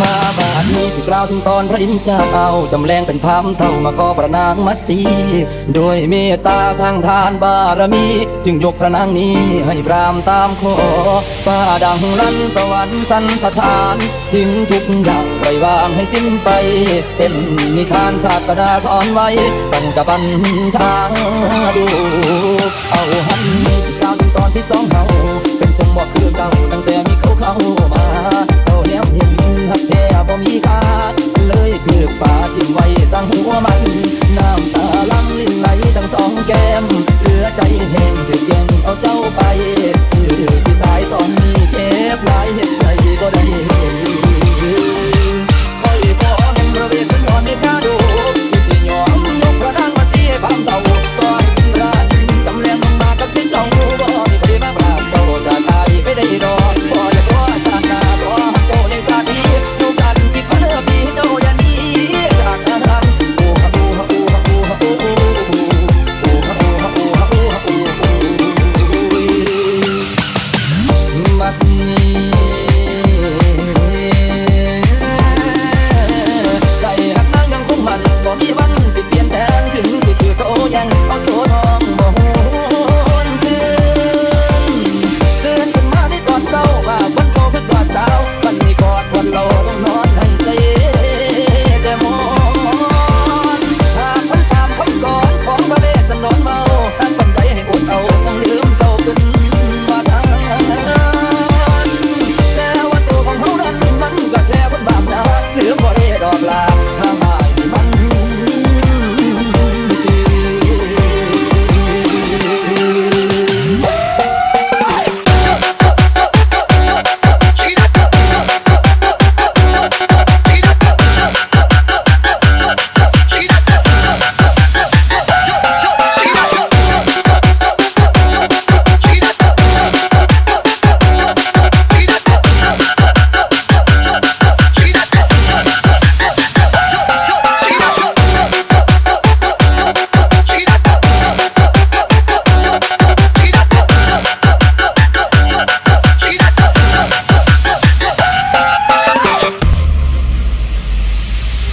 มาบาดนี้ที่กล่าวถึงตอนพระอินทร์เจ้าเอาจำแรงเป็นพามเท่ามาก็ประนางมัดสีโดยเมตตาสร้างทานบารมี จึงยกพระนางนี้ให้พรามตามขอป้าดังรันสวรรค์สันสถาน ทิ้งทุกอย่างปล่อยวางให้สิ้นไป เป็นนิทานศาสดาสอนไว้ สั่งกับบัญชาดู มเหลือใจแห้งถึงเย็นเอาเจ้าไปคือสิตายตอนนี้เจ็บหลายเห็นใจก็ได้เห็น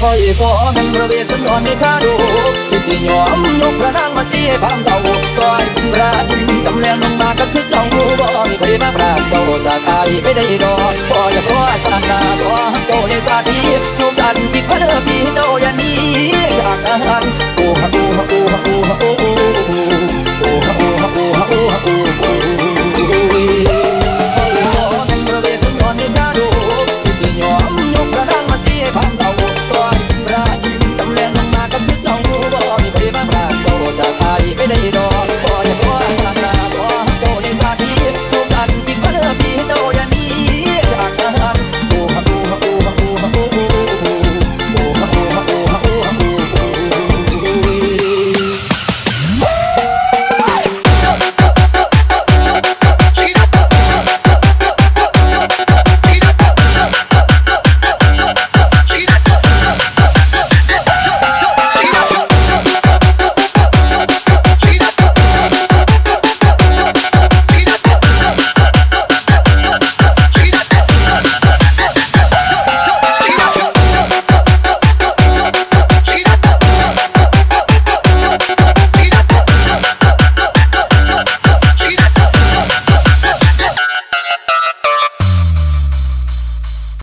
คอยขอแห่งประเวศสันนอนในชาดูที่สิยอมยกพระนางมาตีให้พามเต่าก้อนพระอินกำแลงลงมากับคือเจ้าบ่มีใครมาปราบเจ้าจากตายไปได้ดอกพออย่าขอชาน้าตัวเจ้าในชาตินี้ดูกันคิดพระเลิกดีเจ้าอย่านี้จากนั้น